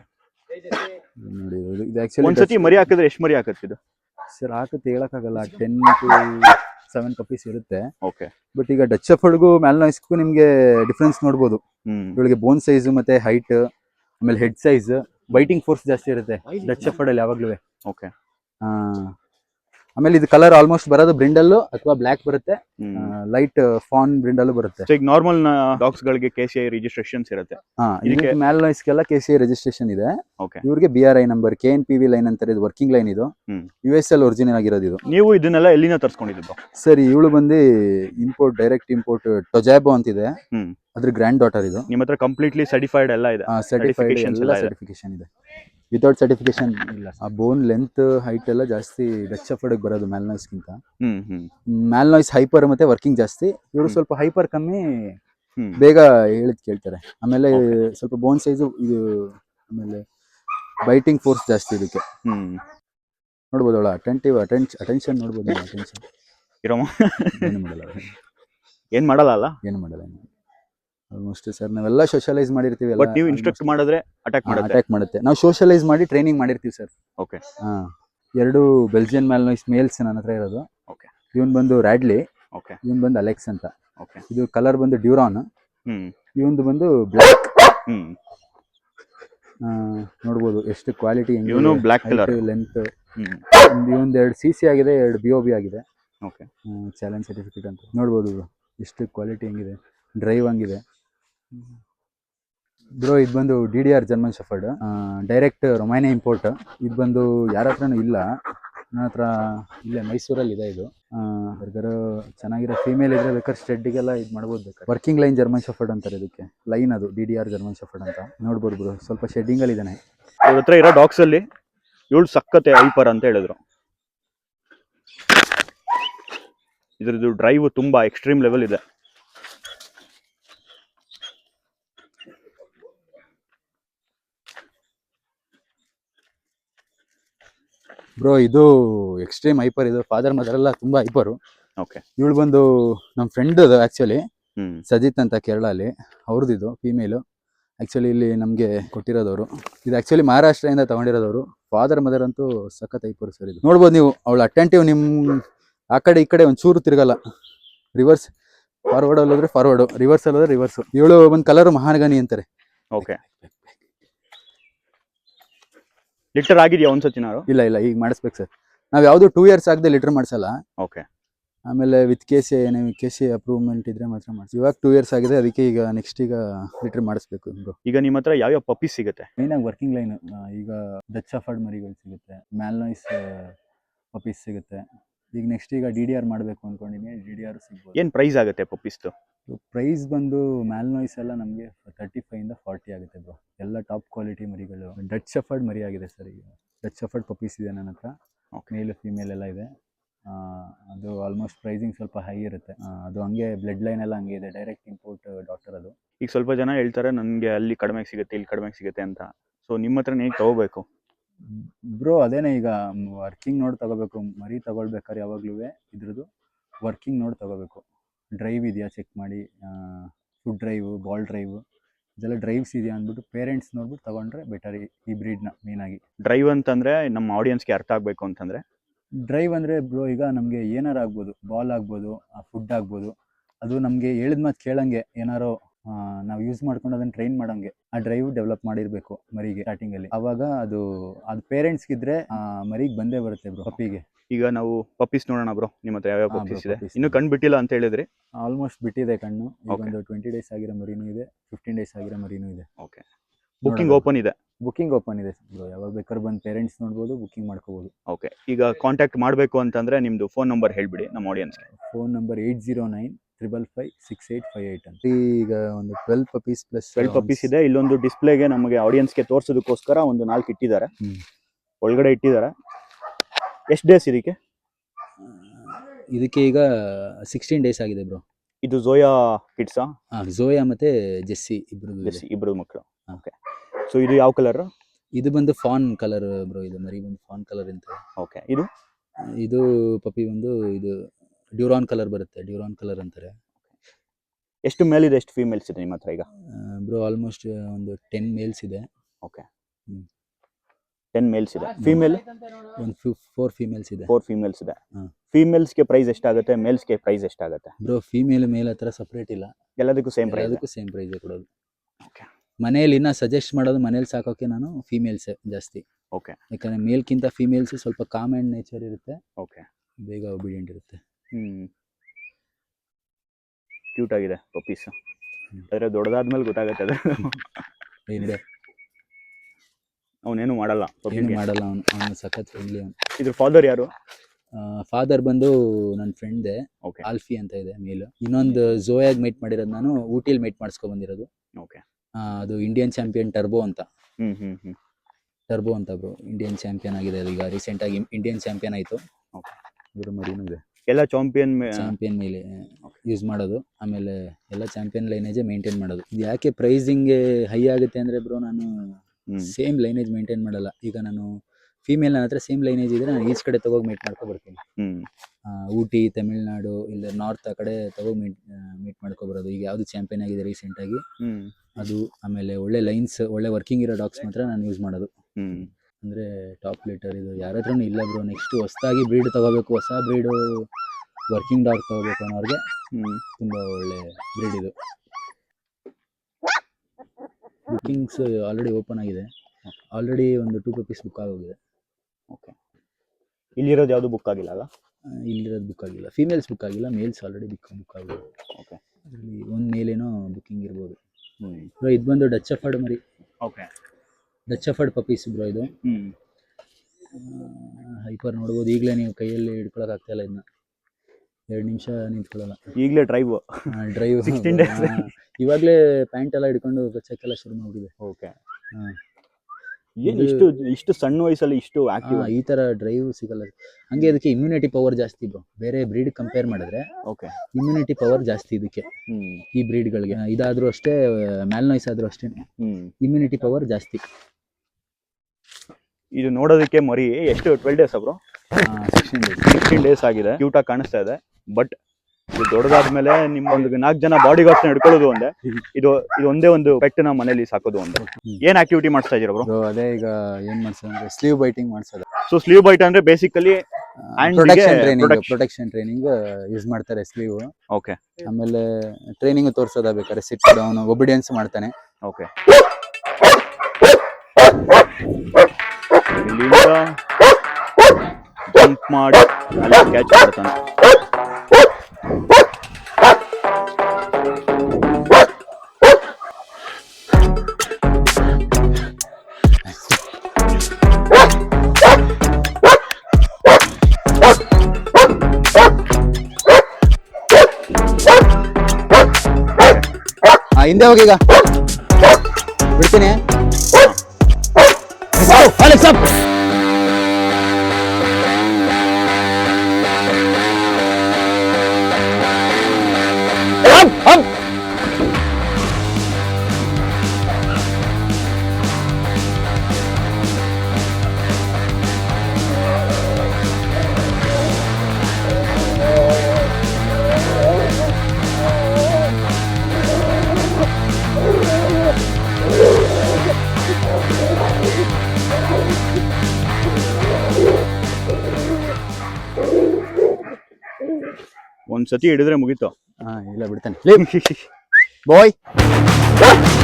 ನೋಡಿ ಇದು- ಆಕ್ಚುಲಿ ಆಕ್ಚುಲಿ ಒಂದ್ಸತಿ ಮರಿ ಹಾಕಿದ್ರೆ ಎಷ್ಟು ಮರಿ ಹಾಕತ್ತೆ ಇದು? ಸರ್ ಹಾಕುತ್ತೆ ಹೇಳಕ್ಕಾಗಲ್ಲ. ಟೆನ್ ಟು ಸೆವೆನ್ ಕಪೀಸ್ ಇರುತ್ತೆ. ಓಕೆ ಬಟ್ ಈಗ ಡಚ್ ಶಫರ್ಡ್ಗೂ ಮ್ಯಾಲ್ನಾಯ್ಸ್ಗೂ ನಿಮಗೆ ಡಿಫ್ರೆನ್ಸ್ ನೋಡ್ಬೋದು. ಹ್ಮ್. ಇವಳಿಗೆ ಬೋನ್ ಸೈಜ್ ಮತ್ತೆ ಹೈಟ್ ಆಮೇಲೆ ಹೆಡ್ ಸೈಜ್ ಬೈಟಿಂಗ್ ಫೋರ್ಸ್ ಜಾಸ್ತಿ ಇರುತ್ತೆ. ಡಚ್ ಶಫರ್ಡ್ ಅಲ್ಲಿ ಯಾವಾಗ್ಲೂ. ಓಕೆ ಆಮೇಲೆ ಇದು ಕಲರ್ ಆಲ್ಮೋಸ್ಟ್ ಬರೋದು ಬ್ರಿಂಡಲ್ಲು ಅಥವಾ ಬ್ಲಾಕ್ ಬರುತ್ತೆ. ಲೈಟ್ ಫಾನ್ ಬ್ರಿಂಡಲ್ಲು ಬರುತ್ತೆ. ಈಗ ನಾರ್ಮಲ್ ಡಾಗ್ಸ್ ಗಳಿಗೆ ಕೆ ಸಿ ಐ ರಿಜಿಸ್ಟ್ರೇಷನ್ಸ್ ಇರುತ್ತೆ. ಹಾ ಇದಕ್ಕೆ ಇದಕ್ಕೆ- ಮ್ಯಾಲ್ನಾಯ್ಸ್ಗೆಲ್ಲ ಕೆ ಸಿ ರಿಜಿಸ್ಟ್ರೇಷನ್ ಇದೆ. ಓಕೆ ಇವ್ರಿಗೆ B R I number K N P V line ಅಂತಾರೆ ಇದು ವರ್ಕಿಂಗ್ ಲೈನ್ ಇದು. ಯು ಎಸ್ ಎಲ್ ಒರಿಜಿನಲ್ ಆಗಿರೋದು ಇದು. ನೀವು ಇದನ್ನೆಲ್ಲ ಎಲ್ಲಿಂದ ತರ್ಸ್ಕೊಂಡಿದ್ದು ಸರಿ ಇವಳು ಬಂದು ಇಂಪೋರ್ಟ್ ಡೈರೆಕ್ಟ್ ಇಂಪೋರ್ಟ್ ಟೊಜಾಬೋ ಅಂತಿದೆ. ಇದೆ ಅದ್ರ ಗ್ರ್ಯಾಂಡ್ ಡಾಟರ್ ಇದು. ನಿಮ್ಮ ಹತ್ರ ಕಂಪ್ಲೀಟ್ಲಿ ಸರ್ಟಿಫೈಡ್ ಎಲ್ಲ ಇದೆ. ಎಲ್ಲ ಎಲ್ಲ ಇದೆ. ಸರ್ಟಿಫಿಕೇಶನ್ ಇದೆ. ವಿತೌಟ್ ಸರ್ಟಿಫಿಕೇಶನ್ ಇಲ್ಲ ಆ ಬೋನ್ ಲೆಂತ್ ಹೈಟ್ ಎಲ್ಲ ಜಾಸ್ತಿ ಶಫರ್ಡ್ ಬರೋದು ಮ್ಯಾಲ್ನಾಯ್ಸ್ಗಿಂತ ಹ್ಮ್ ಹ್ಮ್. ಮ್ಯಾಲ್ನಾಯ್ಸ್ ಹೈಪರ್ ಮತ್ತೆ ವರ್ಕಿಂಗ್ ಜಾಸ್ತಿ. ಇವರು ಸ್ವಲ್ಪ ಹೈಪರ್ ಕಮ್ಮಿ ಹ್ಮ್. ಬೇಗ ಹೇಳಿದ್ ಕೇಳ್ತಾರೆ. ಆಮೇಲೆ ಸ್ವಲ್ಪ ಬೋನ್ ಸೈಜು ಇದು ಆಮೇಲೆ ಬೈಟಿಂಗ್ ಫೋರ್ಸ್ ಜಾಸ್ತಿ ಇದಕ್ಕೆ. ಹ್ಮ್. ನೋಡ್ಬೋದು ಅವಳ ಅಟೆಂಟಿವ್ ಅಟೆನ್ಷ್ ಅಟೆನ್ಷನ್ ನೋಡ್ಬೋದು ಅಟೆನ್ಷನ್ ಏನು ಮಾಡಲ್ಲ. ಅವ್ಳು. ಏನ್ ಮಾಡಲ್ಲ ಅಲ್ಲ? ಏನು ಮಾಡಲ್ಲ ಆಲ್ಮೋಸ್ಟ್ ಸರ್ ನಾವೆಲ್ಲ ಸೋಷಲೈಸ್ ಮಾಡಿರ್ತೀವಿ ಬಟ್ ನೀವು ಇನ್ಸ್ಟ್ರಕ್ಟ್ ಮಾಡಿದ್ರೆ ಅಟ್ಯಾಕ್ ಮಾಡುತ್ತೆ. ಅಟ್ಯಾಕ್ ಮಾಡುತ್ತೆ. ನಾವು ಸೋಷಲೈಸ್ ಮಾಡಿ ಟ್ರೈನಿಂಗ್ ಮಾಡಿರ್ತೀವಿ ಸರ್ ಓಕೆ ಹಾ ಎರಡು ಬೆಲ್ಜಿಯನ್ ಮ್ಯಾಲ್ನೋಯ್ಸ್ ಮೇಲ್ಸ್ ನನ್ನ ಹತ್ರ ಇರೋದು. ಓಕೆ ಇವನ್ ಬಂದು ರ್ಯಾಡ್ಲಿ ಓಕೆ ಇವನ್ ಬಂದು ಅಲೆಕ್ಸ್ ಅಂತ. ಓಕೆ ಇದು ಕಲರ್ ಬಂದು ಡ್ಯೂರಾನ್ ಹ್ಮ್. ಇವಂದು ಬಂದು ಬ್ಲ್ಯಾಕ್ ಹ್ಮ್. ನೋಡ್ಬೋದು ಎಷ್ಟು ಕ್ವಾಲಿಟಿ ಇವನು ಬ್ಲಾಕ್ ಕಲರ್ ಲೆಂತ್ ಇವೊಂದು ಎರಡು ಸಿ ಸಿ ಆಗಿದೆ ಎರಡು ಬಿ ಓ ಬಿ ಆಗಿದೆ. ಓಕೆ ಚಾಲೆಂಜ್ ಸರ್ಟಿಫಿಕೇಟ್ ಅಂತ. ನೋಡ್ಬೋದು ಎಷ್ಟು ಕ್ವಾಲಿಟಿ ಹೆಂಗಿದೆ ಡ್ರೈವ್ ಹಂಗಿದೆ. ಬ್ರೋ ಇದು ಬಂದು D D R German shepherd direct Romania import ಇದು ಬಂದು ಯಾರ ಹತ್ರನೂ ಇಲ್ಲ. ನನ್ನ ಹತ್ರ ಇಲ್ಲೇ ಮೈಸೂರಲ್ಲಿ ಇದೆ ಇದು. ಬರ್ಗರು ಚೆನ್ನಾಗಿರೋ ಫೀಮೇಲ್ ಇದ್ರೆ ಬೇಕಾದ್ರೆ ಸ್ಟೆಡ್ಡಿಗೆಲ್ಲ ಇದು ಮಾಡ್ಬೋದು ಬೇಕಾದ್ರೆ. ವರ್ಕಿಂಗ್ ಲೈನ್ ಜರ್ಮನ್ ಶಫರ್ಡ್ ಅಂತಾರೆ ಇದಕ್ಕೆ. ಲೈನ್ ಅದು D D R German shepherd ಅಂತ. ನೋಡ್ಬೋದು ಬ್ರೋ ಸ್ವಲ್ಪ ಶೆಡ್ಡಿಂಗಲ್ಲಿ ಇದ್ದಾನೆ. ಅವ್ರ ಹತ್ರ ಇರೋ ಡಾಗ್ಸ್ ಅಲ್ಲಿ ಇವಳು ಸಕ್ಕತ್ತೆ ಐಪರ್ ಅಂತ ಹೇಳಿದ್ರು. ಇದ್ರದ್ದು ಡ್ರೈವ್ ತುಂಬಾ ಎಕ್ಸ್ಟ್ರೀಮ್ ಲೆವೆಲ್ ಇದೆ. ಬ್ರೋ ಇದು ಎಕ್ಸ್ಟ್ರೀಮ್ ಹೈಪರ್ ಇದು ಫಾದರ್ ಮದರ್ ಎಲ್ಲ ತುಂಬಾ ಹೈಪರು ಓಕೆ ಇವಳು ಬಂದು ನಮ್ಮ ಫ್ರೆಂಡ್ ಅದು ಆಕ್ಚುಲಿ ಹ್ಮ್. ಸಜಿತ್ ಅಂತ ಕೇರಳಲ್ಲಿ ಅವ್ರದ್ದು ಇದು ಫೀಮೇಲು ಆ್ಯಕ್ಚುಲಿ ಇಲ್ಲಿ ನಮಗೆ ಕೊಟ್ಟಿರೋದವರು. ಇದು ಆಕ್ಚುಲಿ ಮಹಾರಾಷ್ಟ್ರದಿಂದ ತಗೊಂಡಿರೋದವರು. ಫಾದರ್ ಮದರ್ ಅಂತೂ ಸಖತ್ ಹೈಪರ್ ಸರ್ ಇದು. ನೋಡ್ಬೋದು ನೀವು ಅವಳು ಅಟೆಂಟಿವ್ ನಿಮ್ಮ ಆ ಕಡೆ ಈ ಕಡೆ ಒಂಚೂರು ತಿರುಗಲ್ಲ. ರಿವರ್ಸ್ ಫಾರ್ವರ್ಡ್ ಅಲ್ಲಿ ಹೋದ್ರೆ ಫಾರ್ವರ್ಡು ರಿವರ್ಸ್ ಅಲ್ಲಿ ಹೋದ್ರೆ ರಿವರ್ಸು ಇವಳು ಒಂದು ಕಲರ್ ಮಹಾನಗನಿ ಅಂತಾರೆ. ಓಕೆ ಲಿಟರ್ ಆಗಿದೆಯಾ ಒಂದ್ಸತಿನಾರು ಇಲ್ಲ ಇಲ್ಲ ಈಗ ಮಾಡಿಸ್ಬೇಕು ಸರ್. ನಾವು ಯಾವುದು ಟೂ ಇಯರ್ಸ್ ಆಗದೆ ಲಿಟರ್ ಮಾಡಿಸಲ್ಲ. ಓಕೆ ಆಮೇಲೆ ವಿತ್ ಕೆ ಸಿ ಏನೇ ಕೆ ಸಿ ಅಪ್ರೂವ್ಮೆಂಟ್ ಇದ್ರೆ ಮಾತ್ರ ಮಾಡಿಸಿ. ಇವಾಗ ಟೂ ಇಯರ್ಸ್ ಆಗಿದೆ ಅದಕ್ಕೆ ಈಗ ನೆಕ್ಸ್ಟ್ ಈಗ ಲಿಟರ್ ಮಾಡಿಸ್ಬೇಕು ಬ್ರೋ ಈಗ ನಿಮ್ಮ ಹತ್ರ ಯಾವ್ಯಾವ ಪಪ್ಪಿ ಸಿಗುತ್ತೆ? ಮೇಯ್ನಾಗಿ ವರ್ಕಿಂಗ್ ಲೈನ್ ಈಗ ಡಚ್ ಅಫರ್ಡ್ ಮರಿಗಳು ಸಿಗುತ್ತೆ ಮ್ಯಾಲ್ನಾಯ್ಸ್ ಪಪ್ಪೀಸ್ ಸಿಗುತ್ತೆ. ಈಗ ನೆಕ್ಸ್ಟ್ ಈಗ ಡಿ ಡಿ ಆರ್ ಮಾಡಬೇಕು ಅನ್ಕೊಂಡಿದ್ದೀನಿ ಡಿ ಡಿ ಆರ್ ಸಿಗ್ಬೋದು. ಏನು ಪ್ರೈಸ್ ಆಗುತ್ತೆ ಪಪ್ಪೀಸ್ದು ಪ್ರೈಸ್ ಬಂದು ಮ್ಯಾಲ್ನೋಯ್ಸ್ ಎಲ್ಲ ನಮಗೆ ತರ್ಟಿ ಫೈವಿಂದ ಫಾರ್ಟಿ ಆಗುತ್ತೆ ಬ್ರೋ ಎಲ್ಲ ಟಾಪ್ ಕ್ವಾಲಿಟಿ ಮರಿಗಳು. ಡಚ್ ಅಫರ್ಡ್ ಮರಿ ಆಗಿದೆ ಸರ್ ಈಗ. ಡಚ್ ಅಫರ್ಡ್ ಪಪೀಸ್ ಇದೆ ನನ್ನ ಹತ್ರ. ಮೇಲ್ ಫಿಮೇಲ್ ಎಲ್ಲ ಇದೆ. ಅದು ಆಲ್ಮೋಸ್ಟ್ ಪ್ರೈಸಿಂಗ್ ಸ್ವಲ್ಪ ಹೈ ಇರುತ್ತೆ. ಅದು ಹಂಗೆ ಬ್ಲಡ್ ಲೈನ್ ಎಲ್ಲ ಹಂಗೆ ಇದೆ. ಡೈರೆಕ್ಟ್ ಇಂಪೋರ್ಟ್ ಡಾಕ್ಟರ್ ಅದು. ಈಗ ಸ್ವಲ್ಪ ಜನ ಹೇಳ್ತಾರೆ ನನಗೆ ಅಲ್ಲಿ ಕಡಿಮೆ ಸಿಗುತ್ತೆ ಇಲ್ಲಿ ಕಡಿಮೆ ಸಿಗುತ್ತೆ ಅಂತ. ಸೊ ನಿಮ್ಮ ಹತ್ರ ಹೇಗೆ ತಗೋಬೇಕು? ಬ್ರೋ ಅದೇನೇ ಈಗ ವರ್ಕಿಂಗ್ ನೋಡಿ ತಗೋಬೇಕು. ಮರಿ ತಗೊಳ್ಬೇಕಾದ್ರೆ ಯಾವಾಗ್ಲೂ ಇದ್ರದ್ದು. ವರ್ಕಿಂಗ್ ನೋಡಿ ತಗೋಬೇಕು. ಡ್ರೈವ್ ಇದೆಯಾ ಚೆಕ್ ಮಾಡಿ ಫುಡ್ ಡ್ರೈವ್ ಬಾಲ್ ಡ್ರೈವ್ ಇದೆಲ್ಲ ಡ್ರೈವ್ಸ್ ಇದೆಯಾ ಅಂದ್ಬಿಟ್ಟು ಪೇರೆಂಟ್ಸ್ ನೋಡ್ಬಿಟ್ಟು ತಗೊಂಡ್ರೆ ಬೆಟರ್ ಈ ಬ್ರೀಡ್ನ ಮೇನಾಗಿ ಡ್ರೈವ್ ಅಂತಂದರೆ ನಮ್ಮ ಆಡಿಯನ್ಸ್ಗೆ ಅರ್ಥ ಆಗಬೇಕು ಅಂತಂದರೆ? ಡ್ರೈವ್ ಅಂದರೆ ಬ್ರೋ ಈಗ ನಮಗೆ ಏನಾರು ಆಗ್ಬೋದು ಬಾಲ್ ಆಗ್ಬೋದು ಫುಡ್ ಆಗ್ಬೋದು ಅದು ನಮಗೆ ಹೇಳಿದ ಮಾತು ಕೇಳಂಗೆ ಏನಾರೋ ನಾವು ಯೂಸ್ ಮಾಡ್ಕೊಂಡು ಅದನ್ನು ಟ್ರೈನ್ ಮಾಡೋಂಗೆ ಆ ಡ್ರೈವ್ ಡೆವಲಪ್ ಮಾಡಿರಬೇಕು ಮರಿಗೆ ಸ್ಟಾರ್ಟಿಂಗಲ್ಲಿ ಅವಾಗ ಅದು ಅದು ಪೇರೆಂಟ್ಸ್ಗಿದ್ರೆ ಮರಿಗೆ ಬಂದೇ ಬರುತ್ತೆ ಬ್ರೋ ಪಪ್ಪಿಗೆ ಈಗ ನಾವು ಪಪ್ಪೀಸ್ ನೋಡೋಣ ಬ್ರೋ ನಿಮ್ಮ ಹತ್ರ ಯಾವ್ಯಾವ ಪಪ್ಪೀಸ್ ಇದೆ? ಇನ್ನು ಕಣ್ ಬಿಟ್ಟಿಲ್ಲ ಅಂತ ಹೇಳಿದ್ರಿ? ಆಲ್ಮೋಸ್ಟ್ ಬಿಟ್ಟಿದೆ ಕಣ್ಣು. ಒಂದು ಟ್ವೆಂಟಿ ಡೇಸ್ ಆಗಿರೋ ಮರಿನೂ ಇದೆ ಫಿಫ್ಟೀನ್ ಡೇಸ್ ಆಗಿರೋ ಮರಿನೂ ಇದೆ. ಓಕೆ ಬುಕ್ಕಿಂಗ್ ಓಪನ್ ಇದೆ? ಬುಕ್ಕಿಂಗ್ ಓಪನ್ ಇದೆ. ಬ್ರೋ ಯಾವಾಗ ಬೇಕಾದ್ರೆ ಬಂದು ಪೇರೆಂಟ್ಸ್ ನೋಡ್ಬೋದು ಬುಕ್ಕಿಂಗ್ ಮಾಡ್ಕೋಬೋದು. ಓಕೆ ಈಗ ಕಾಂಟ್ಯಾಕ್ಟ್ ಮಾಡಬೇಕು ಅಂತಂದ್ರೆ ನಿಮ್ದು ಫೋನ್ ನಂಬರ್ ಹೇಳ್ಬಿಡಿ ನಮ್ಮ ಆಡಿಯನ್ಸ್ಗೆ phone number eight zero nine triple five six eight five eight ಅಂತ. ಈಗ ಒಂದು twelve puppies plus twelve puppies ಇದೆ. ಇಲ್ಲೊಂದು ಡಿಸ್ಪ್ಲೇಗೆ ನಮಗೆ ಆಡಿಯನ್ಸ್ಗೆ ತೋರಿಸೋದಕ್ಕೋಸ್ಕರ ಒಂದು ನಾಲ್ಕು ಇಟ್ಟಿದ್ದಾರೆ. ಒಳಗಡೆ ಇಟ್ಟಿದ್ದಾರೆ. ಎಷ್ಟು ಡೇಸ್ ಇದಕ್ಕೆ? ಇದಕ್ಕೆ ಈಗ ಸಿಕ್ಸ್ಟೀನ್ ಡೇಸ್ ಆಗಿದೆ ಬ್ರೋ ಇದು ಜೋಯಾ ಕಿಡ್ಸಾ ಝೋಯಾ ಮತ್ತೆ ಜೆಸ್ಸಿ ಇಬ್ರು ಜೆಸ್ಸಿ ಇಬ್ರು ಮಕ್ಕಳು. ಓಕೆ ಸೊ ಇದು ಯಾವ ಕಲರ್ ಇದು ಬಂದು ಫಾನ್ ಕಲರ್ ಬ್ರೋ ಇದು ಮರಿ ಬಂದು ಫಾನ್ ಕಲರ್ ಅಂತ. ಓಕೆ ಇದು? ಇದು ಪಪ್ಪಿ ಬಂದು ಇದು ಡ್ಯೂರಾನ್ ಕಲರ್ ಬರುತ್ತೆ ಡ್ಯೂರಾನ್ ಕಲರ್ ಅಂತಾರೆ. ಎಷ್ಟು ಮೇಲ್ ಇದೆ ಎಷ್ಟು ಫೀಮೇಲ್ಸ್ ಇದೆ ನಿಮ್ಮ ಹತ್ರ ಈಗ? ಬ್ರೋ ಆಲ್ಮೋಸ್ಟ್ ಒಂದು ಟೆನ್ ಮೇಲ್ಸ್ ಇದೆ. ಟೆನ್ ಮೇಲ್ಸ್ ಇದೆ. ಫೀಮೇಲ್ ಒಂದು ಫೋರ್ ಫೀಮೇಲ್ಸ್ ಇದೆ. ಫೋರ್ ಫೀಮೇಲ್ಸ್ ಇದೆ. ಫೀಮೇಲ್ಸ್ ಫೀಮೇಲ್ಸ್ಗೆ ಪ್ರೈಸ್ ಎಷ್ಟಾಗುತ್ತೆ? ಮೇಲ್ಸ್ಗೆ ಪ್ರೈಸ್ ಎಷ್ಟಾಗುತ್ತೆ? ಬ್ರೋ ಫೀಮೇಲ್ ಮೇಲ್ ಹತ್ರ ಸಪ್ರೇಟ್ ಇಲ್ಲ. ಎಲ್ಲದಕ್ಕೂ ಸೇಮ್ ಪ್ರೈಸ್ ಅದಕ್ಕೂ ಸೇಮ್ ಪ್ರೈಸ್ ಕೊಡೋದು. ಮನೆಯಲ್ಲಿ ಮನೇಲಿ ಇನ್ನ ಸಜೆಸ್ಟ್ ಮಾಡೋದು ಮನೇಲಿ ಸಾಕೋಕೆ ನಾನು ಫೀಮೇಲ್ಸ್ ಜಾಸ್ತಿ. ಓಕೆ ಯಾಕಂದ್ರೆ ಮೇಲ್ಕಿಂತ ಫೀಮೇಲ್ಸ್ ಸ್ವಲ್ಪ ಕಾಮ್ ಅಂಡ್ ನೇಚರ್ ಇರುತ್ತೆ. ಓಕೆ ಬೇಗ ಒಬಿಡಿಯಂಟ್ ಇರುತ್ತೆ. ಹ್ಮ್. ಕ್ಯೂಟ್ ಆಗಿದೆ ಪಪ್ಪೀಸ್ ಆದ್ರೆ ದೊಡ್ಡದಾದ್ಮೇಲೆ ಗೊತ್ತಾಗುತ್ತೆ ಅದು. ಏನಿದೆ ಅವನೇನು ಮಾಡಲ್ಲ ಏನು ಮಾಡಲ್ಲ ಅವನು ಅವನು ಸಖತ್ ಫ್ರೆಂಡ್ಲಿ ಅವನು. ಇದ್ರ ಫಾದರ್ ಯಾರು? ಫಾದರ್ ಬಂದು ನನ್ನ ಫ್ರೆಂಡ್ದೆ ಓಕೆ ಆಲ್ಫಿ ಅಂತ ಇದೆ ಮೇಲ್. ಇನ್ನೊಂದು ಝೋಯಾಗ್ ಮೈಟ್ ಮಾಡಿರೋದು ನಾನು ಊಟಿಲಿ ಮೈಟ್ ಮಾಡಿಸ್ಕೊ ಬಂದಿರೋದು. ಓಕೆ ಅದು ಇಂಡಿಯನ್ ಚಾಂಪಿಯನ್ ಟರ್ಬೋ ಅಂತ. Hmm hmm hmm. ಟರ್ಬೋ ಅಂತ ಬ್ರೋ ಇಂಡಿಯನ್ ಚಾಂಪಿಯನ್ ಆಗಿದೆ ಅದು ಈಗ ರೀಸೆಂಟ್ ಆಗಿ ಇಂಡಿಯನ್ ಚಾಂಪಿಯನ್ ಆಯ್ತು. ಓಕೆ ಇದ್ರ ಮರಿನೂ ಇದೆ ಎಲ್ಲ ಚಾಂಪಿಯನ್ ಚಾಂಪಿಯನ್ ಮೇಲೆ ಯೂಸ್ ಮಾಡೋದು. ಆಮೇಲೆ ಎಲ್ಲ ಚಾಂಪಿಯನ್ ಲೈನೇಜೇ ಮೇಂಟೈನ್ ಮಾಡೋದು. ಇದು ಯಾಕೆ ಪ್ರೈಸಿಂಗ್ ಹೈ ಆಗುತ್ತೆ ಅಂದ್ರೆ ಬ್ರೋ ನಾನು ಸೇಮ್ ಲೈನೇಜ್ ಮೇಂಟೈನ್ ಮಾಡಲ್ಲ. ಈಗ ನಾನು ಫೀಮೇಲ್ ನನ್ನ ಹತ್ರ ಸೇಮ್ ಲೈನೇಜ್ ಇದ್ರೆ ನಾನು ಈಚ್ ಕಡೆ ತಗೋಗಿ ಮೀಟ್ ಮಾಡ್ಕೊ ಬರ್ತೀನಿ. ಊಟಿ ತಮಿಳ್ನಾಡು ಇಲ್ಲ ನಾರ್ತ್ ಆ ಕಡೆ ತಗೋಗಿ ಮೀಟ್ ಮೀಟ್ ಮಾಡ್ಕೊ ಬರೋದು. ಈಗ ಯಾವುದು ಚಾಂಪಿಯನ್ ಆಗಿದೆ ರೀಸೆಂಟ್ ಆಗಿ ಅದು ಆಮೇಲೆ ಒಳ್ಳೆ ಲೈನ್ಸ್ ಒಳ್ಳೆ ವರ್ಕಿಂಗ್ ಇರೋ ಡಾಕ್ಸ್ ಮಾತ್ರ ನಾನು ಯೂಸ್ ಮಾಡೋದು. ಅಂದ್ರೆ ಟಾಪ್ ಲೀಟರ್ ಇದು ಯಾರ ಹತ್ರನೂ ಇಲ್ಲ ಬ್ರೋ ನೆಕ್ಸ್ಟ್ ಹೊಸದಾಗಿ ಬ್ರೀಡ್ ತಗೋಬೇಕು ಹೊಸ ಬ್ರೀಡು ವರ್ಕಿಂಗ್ ಡಾಗ್ ತಗೋಬೇಕು ಅನ್ನೋರಿಗೆ ತುಂಬ ಒಳ್ಳೆ ಬ್ರೀಡ್ ಇದು. ಬುಕ್ಕಿಂಗ್ಸ್ ಆಲ್ರೆಡಿ ಓಪನ್ ಆಗಿದೆ. ಆಲ್ರೆಡಿ ಒಂದು ಟೂ ಪೀಸ್ ಬುಕ್ ಆಗೋಗಿದೆ. ಓಕೆ ಇಲ್ಲಿರೋದು ಯಾವುದು ಬುಕ್ ಆಗಿಲ್ಲ ಅಲ್ಲ? ಇಲ್ಲಿರೋದು ಬುಕ್ ಆಗಿಲ್ಲ. ಫೀಮೇಲ್ಸ್ ಬುಕ್ ಆಗಿಲ್ಲ ಮೇಲ್ಸ್ ಆಲ್ರೆಡಿ ಬುಕ್ ಬುಕ್ ಆಗಿದೆ. ಓಕೆ ಅದರಲ್ಲಿ ಒಂದು ಮೇಲೇನೋ ಬುಕ್ಕಿಂಗ್ ಇರ್ಬೋದು. ಹ್ಞೂ ಬ್ರೋ ಇದು ಬಂದು ಡಚ್ ಅಫರ್ಡ್ ಮರಿ. Okay Dutch shepherd puppies bro ಇದು. ಹೈಪರ್ ನೋಡ್ಬೋದು. ಈಗಲೇ ನೀವು ಕೈಯಲ್ಲಿ ಹಿಡ್ಕೊಳಕ್ ಆಗ್ತಾ ಇಲ್ಲ ಇದನ್ನ ಎರಡು ನಿಮಿಷ ನಿಂತ್ಕೊಳ್ಳಲ್ಲ. ಈಗಲೇ ಡ್ರೈವ್ ಡ್ರೈವ್ ಸಿಕ್ಸ್ಟೀನ್ ಡೇಸ್ ಇವಾಗಲೇ ಪ್ಯಾಂಟ್ ಎಲ್ಲ ಹಿಡ್ಕೊಂಡು ಚೆಕ್ಕೆಲ್ಲ ಶುರು ಮಾಡಿದೆ ಓಕೆ ಹಾಂ. ಏನ್ ಇಷ್ಟು ಇಷ್ಟು ಸಣ್ಣ ವಯಸ್ಸಲ್ಲಿ ಇಷ್ಟು ಆಕ್ಟಿವ್ ಈ ತರ ಡ್ರೈವ್ ಸಿಗಲ್ಲ. ಹಂಗೆ ಇದಕ್ಕೆ ಇಮ್ಯುನಿಟಿ ಪವರ್ ಜಾಸ್ತಿ ಬ್ರೋ. ಬೇರೆ ಬ್ರೀಡ್ ಕಂಪೇರ್ ಮಾಡಿದ್ರೆ ಓಕೆ ಇಮ್ಯುನಿಟಿ ಪವರ್ ಜಾಸ್ತಿ ಇದಕ್ಕೆ. ಈ ಬ್ರೀಡ್ಗಳಿಗೆ ಇದಾದ್ರೂ ಅಷ್ಟೇ ಮ್ಯಾಲ್ನಾಯ್ಸ್ ಆದ್ರೂ ಅಷ್ಟೇ. ಇಮ್ಯುನಿಟಿ ಪವರ್ ಜಾಸ್ತಿ. ಇದು ನೋಡೋದಕ್ಕೆ ಮರಿ. ಎಷ್ಟು twelve days bro? Sixteen days sixteen days ಆಗಿದೆ. ಕ್ಯೂಟಾಗಿ ಕಾಣಿಸ್ತಾ ಇದೆ. ಬಟ್ ಇದು ದೊಡ್ಡದಾದ್ಮೇಲೆ ನಿಮ್ಮ ಒಂದು ನಾಲ್ಕು ಜನ ಬಾಡಿ ಗಾರ್ಡ್ಸ್ ಹಿಡ್ಕೊಳ್ಳೋದು ಒಂದೇ. ಇದು ಇದು ಒಂದೇ ಒಂದು ಪೆಟ್ ನಮ್ಮ ಮನೇಲಿ ಸಾಕೋದು ಒಂದು. ಏನ್ ಆಕ್ಟಿವಿಟಿ ಮಾಡ್ತಾ ಇದೀರ ಬ್ರೋ ಅದೇ ಈಗ ಏನ್ ಮಾಡ್ಸೋದು ಅಂದ್ರೆ ಸ್ಲೀವ್ ಬೈಟಿಂಗ್ ಮಾಡ್ಸೋದು. ಸೊ ಸ್ಲೀವ್ ಬೈಟ್ ಅಂದ್ರೆ basically protection training protection training use ಮಾಡ್ತಾರೆ ಸ್ಲೀವ್ ಓಕೆ ಆಮೇಲೆ ಟ್ರೈನಿಂಗ್ ತೋರಿಸೋದ ಬೇಕಾದ್ರೆ ಸಿಟ್ ಡೌನ್ ಒಬಿಡಿಯನ್ಸ್ ಮಾಡ್ತಾನೆ. ಓಕೆ ಇಲ್ಲಿಂದ ಜಂಪ್ ಮಾಡಿ ಅಲ್ಲಿ ಕ್ಯಾಚ್ ಮಾಡ್ತಾನೆ. ಹಾ ಹಿಂದೆ ಹೋಗಿ ಈಗ. ಬಿಡ್ತೀನಿ. ಸತಿ ಹಿಡಿದ್ರೆ ಮುಗೀತು. ಹಾ ಇಲ್ಲ ಬಿಡ್ತಾನೆ. ಬಾಯ್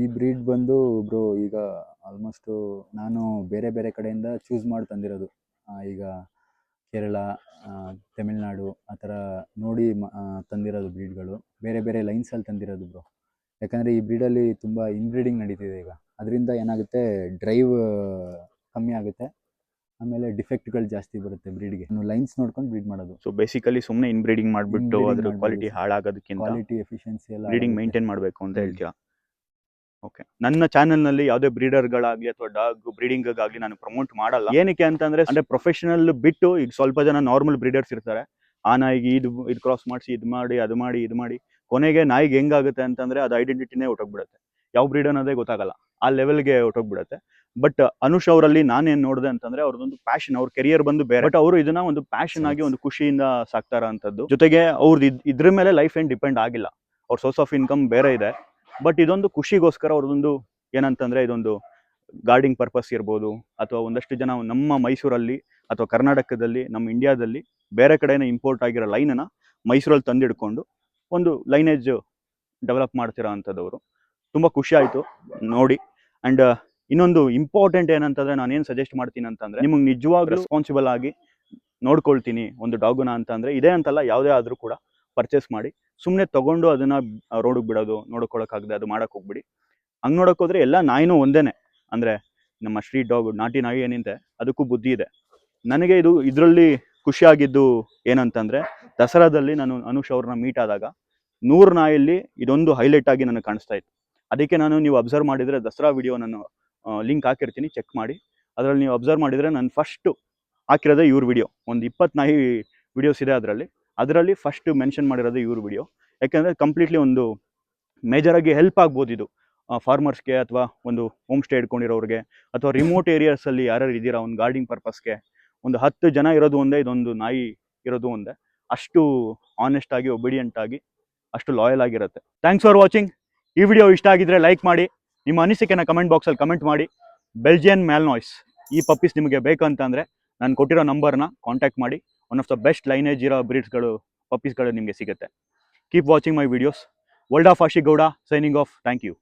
ಈ ಬ್ರೀಡ್ ಬಂದು ಬ್ರೋ ಈಗ ಆಲ್ಮೋಸ್ಟು ನಾನು ಬೇರೆ ಬೇರೆ ಕಡೆಯಿಂದ ಚೂಸ್ ಮಾಡಿ ತಂದಿರೋದು. ಈಗ ಕೇರಳ ತಮಿಳುನಾಡು ಆ ಥರ ನೋಡಿ ಮ- ತಂದಿರೋದು ಬ್ರೀಡ್ಗಳು ಬೇರೆ ಬೇರೆ ಲೈನ್ಸಲ್ಲಿ ತಂದಿರೋದು ಬ್ರೋ ಯಾಕಂದರೆ ಈ ಬ್ರೀಡಲ್ಲಿ ತುಂಬ ಇನ್ಬ್ರೀಡಿಂಗ್ ನಡೀತಿದೆ ಈಗ. ಅದರಿಂದ ಏನಾಗುತ್ತೆ ಡ್ರೈವ್ ಕಮ್ಮಿ ಆಗುತ್ತೆ. ಆಮೇಲೆ ಡಿಫೆಕ್ಟ್ಗಳು ಜಾಸ್ತಿ ಬರುತ್ತೆ ಬ್ರೀಡ್ಗೆ ಲೈನ್ಸ್ ನೋಡ್ಕೊಂಡು ಬ್ರೀಡ್ ಮಾಡೋದು. ಸೊ ಬೇಸಿಕಲಿ ಸುಮ್ಮನೆ ಇನ್ಬ್ರೀಡಿಂಗ್ ಮಾಡಿಬಿಟ್ಟು ಅದರ ಕ್ವಾಲಿಟಿ. ಹಾಳಾಗೋದಕ್ಕಿಂತ ಕ್ವಾಲಿಟಿ ಎಫಿಷಿಯನ್ಸಿ ಎಲ್ಲ ಬ್ರೀಡಿಂಗ್. ಮೇಂಟೈನ್ ಮಾಡಬೇಕು ಅಂತ. ಹೇಳ್ತೀರಾ ಓಕೆ ನನ್ನ ಚಾನೆಲ್ನಲ್ಲಿ ಯಾವುದೇ ಬ್ರೀಡರ್ಗಳಾಗಲಿ ಅಥವಾ ಡಾಗ್ ಬ್ರೀಡಿಂಗ್ಗಾಗಲಿ ನಾನು ಪ್ರಮೋಟ್ ಮಾಡಲ್ಲ. ಏನಕ್ಕೆ ಅಂತಂದ್ರೆ, ಅಂದ್ರೆ ಪ್ರೊಫೆಷನಲ್ ಬಿಟ್ಟು ಈಗ ಸ್ವಲ್ಪ ಜನ ನಾರ್ಮಲ್ ಬ್ರೀಡರ್ಸ್ ಇರ್ತಾರೆ. ಆ ನಾಯಿಗೆ ಇದು ಇದು ಕ್ರಾಸ್ ಮಾಡಿಸಿ, ಇದು ಮಾಡಿ, ಅದು ಮಾಡಿ, ಇದು ಮಾಡಿ. ಕೊನೆಗೆ ನಾಯಿಗೆ ಹೆಂಗಾಗುತ್ತೆ ಅಂತಂದ್ರೆ ಅದು ಐಡೆಂಟಿಟಿನೇ ಹೊಟ್ಟೋಗ್ಬಿಡುತ್ತೆ ಯಾವ ಬ್ರೀಡ್ ಅನ್ನೋದೇ ಗೊತ್ತಾಗಲ್ಲ. ಆ ಲೆವೆಲ್ಗೆ ಹೊಟ್ಟೋಗ್ಬಿಡುತ್ತೆ ಬಟ್ ಅನುಷ್ ಅವರಲ್ಲಿ ನಾನೇನ್ ನೋಡಿದೆ ಅಂತಂದ್ರೆ ಅವ್ರದ್ದೊಂದು ಪ್ಯಾಷನ್ ಅವ್ರ ಕೆರಿಯರ್ ಬಂದು ಬೇರೆ. ಬಟ್ ಅವರು ಇದನ್ನ ಒಂದು ಪ್ಯಾಷನ್ ಆಗಿ ಒಂದು ಖುಷಿಯಿಂದ ಸಾಕ್ತಾರ ಅಂತದ್ದು. ಜೊತೆಗೆ ಅವ್ರದ್ದು ಇದ್- ಇದ್ರ ಮೇಲೆ ಲೈಫ್ ಏನ್ ಡಿಪೆಂಡ್ ಆಗಿಲ್ಲ. ಅವ್ರ ಸೋರ್ಸ್ ಆಫ್ ಇನ್ಕಮ್ ಬೇರೆ ಇದೆ. ಬಟ್ ಇದೊಂದು ಖುಷಿಗೋಸ್ಕರ ಅವ್ರದೊಂದು ಏನಂತಂದ್ರೆ ಇದೊಂದು ಗಾರ್ಡಿಂಗ್ ಪರ್ಪಸ್ ಇರ್ಬೋದು ಅಥವಾ ಒಂದಷ್ಟು ಜನ ನಮ್ಮ ಮೈಸೂರಲ್ಲಿ ಅಥವಾ ಕರ್ನಾಟಕದಲ್ಲಿ, ನಮ್ಮ ಇಂಡಿಯಾದಲ್ಲಿ ಬೇರೆ ಕಡೆನ ಇಂಪೋರ್ಟ್ ಆಗಿರೋ ಲೈನನ್ನು ಮೈಸೂರಲ್ಲಿ ತಂದಿಡ್ಕೊಂಡು ಒಂದು ಲೈನೇಜ್ ಡೆವಲಪ್ ಮಾಡ್ತಿರೋ ಅಂಥದ್ದವರು ತುಂಬ ಖುಷಿ ಆಯಿತು ನೋಡಿ. ಆ್ಯಂಡ್ ಇನ್ನೊಂದು ಇಂಪಾರ್ಟೆಂಟ್ ಏನಂತಂದ್ರೆ ನಾನು ಏನು ಸಜೆಸ್ಟ್ ಮಾಡ್ತೀನಿ ಅಂತಂದ್ರೆ ನಿಮಗೆ ನಿಜವಾಗ್ಲೂ ರೆಸ್ಪಾನ್ಸಿಬಲ್ ಆಗಿ ನೋಡ್ಕೊಳ್ತೀನಿ ಒಂದು ಡಾಗುನ ಅಂತಂದ್ರೆ ಇದೇ ಅಂತಲ್ಲ, ಯಾವುದೇ ಆದರೂ ಕೂಡ ಪರ್ಚೇಸ್ ಮಾಡಿ. ಸುಮ್ಮನೆ ತಗೊಂಡು ಅದನ್ನ ರೋಡಿಗೆ ಬಿಡೋದು, ನೋಡ್ಕೊಳಕ್ಕಾಗದೆ ಅದು ಮಾಡಕ್ ಹೋಗ್ಬಿಡಿ. ಹಂಗ್ ನೋಡಕ್ ಹೋದ್ರೆ ಎಲ್ಲ ನಾಯಿನೂ ಒಂದೇನೆ. ಅಂದ್ರೆ ನಮ್ಮ ಸ್ಟ್ರೀಟ್ ಡಾಗ್, ನಾಟಿ ನಾಯಿ ಏನಿದೆ, ಅದಕ್ಕೂ ಬುದ್ಧಿ ಇದೆ. ನನಗೆ ಇದು ಇದರಲ್ಲಿ ಖುಷಿಯಾಗಿದ್ದು ಏನಂತಂದ್ರೆ, ದಸರಾದಲ್ಲಿ ನಾನು ಅನುಷ್ ಅವ್ರನ್ನ ಮೀಟ್ ಆದಾಗ ನೂರು ನಾಯಲ್ಲಿ ಇದೊಂದು ಹೈಲೈಟ್ ಆಗಿ ನನಗೆ ಕಾಣಿಸ್ತಾ ಇತ್ತು. ಅದಕ್ಕೆ ನಾನು ನೀವು ಅಬ್ಸರ್ವ್ ಮಾಡಿದ್ರೆ ದಸರಾ ವಿಡಿಯೋ ನಾನು ಲಿಂಕ್ ಹಾಕಿರ್ತೀನಿ ಚೆಕ್ ಮಾಡಿ. ಅದರಲ್ಲಿ ನೀವು ಅಬ್ಸರ್ವ್ ಮಾಡಿದ್ರೆ ನಾನು ಫಸ್ಟು ಹಾಕಿರೋದೇ ಇವ್ರ ವಿಡಿಯೋ ಒಂದು ಇಪ್ಪತ್ತು ನಾಯಿ ವಿಡಿಯೋಸ್ ಇದೆ ಅದರಲ್ಲಿ. ಅದರಲ್ಲಿ ಫಸ್ಟ್ ಮೆನ್ಷನ್ ಮಾಡಿರೋದು ಇವ್ರ ವಿಡಿಯೋ ಯಾಕೆಂದರೆ ಕಂಪ್ಲೀಟ್ಲಿ ಒಂದು ಮೇಜರಾಗಿ ಹೆಲ್ಪ್ ಆಗ್ಬೋದು ಇದು. ಫಾರ್ಮರ್ಸ್ಗೆ ಅಥವಾ ಒಂದು ಹೋಮ್ ಸ್ಟೇ ಇಟ್ಕೊಂಡಿರೋರಿಗೆ, ಅಥವಾ ರಿಮೋಟ್ ಏರಿಯಾಸಲ್ಲಿ ಯಾರ್ಯಾರು ಇದ್ದೀರಾ, ಒಂದು ಗಾರ್ಡಿಂಗ್ ಪರ್ಪಸ್ಗೆ ಒಂದು ಹತ್ತು ಜನ ಇರೋದು ಒಂದೇ, ಇದೊಂದು ನಾಯಿ ಇರೋದು ಒಂದೇ. ಅಷ್ಟು ಆನೆಸ್ಟ್ ಆಗಿ ಒಬಿಡಿಯಂಟ್ ಆಗಿ, ಅಷ್ಟು ಲಾಯಲ್ ಆಗಿರುತ್ತೆ. ಥ್ಯಾಂಕ್ಸ್ ಫಾರ್ ವಾಚಿಂಗ್ ಈ ವಿಡಿಯೋ ಇಷ್ಟ ಆಗಿದ್ರೆ ಲೈಕ್ ಮಾಡಿ. ನಿಮ್ಮ ಅನಿಸಿಕೆನ ಕಮೆಂಟ್ ಬಾಕ್ಸಲ್ಲಿ ಕಮೆಂಟ್ ಮಾಡಿ. ಬೆಲ್ಜಿಯನ್ ಮ್ಯಾಲ್ನಾಯ್ಸ್ ಈ ಪಪ್ಪೀಸ್ ನಿಮಗೆ ಬೇಕಂತಂದರೆ ನಾನು ಕೊಟ್ಟಿರೋ ನಂಬರ್ನ ಕಾಂಟ್ಯಾಕ್ಟ್ ಮಾಡಿ one of the best lineage ಇರೋ ಬ್ರೀಡ್ಸ್ಗಳು ಪಪ್ಪೀಸ್ಗಳು ನಿಮಗೆ ಸಿಗುತ್ತೆ. Keep watching my videos world of Ashi Gowda signing off thank you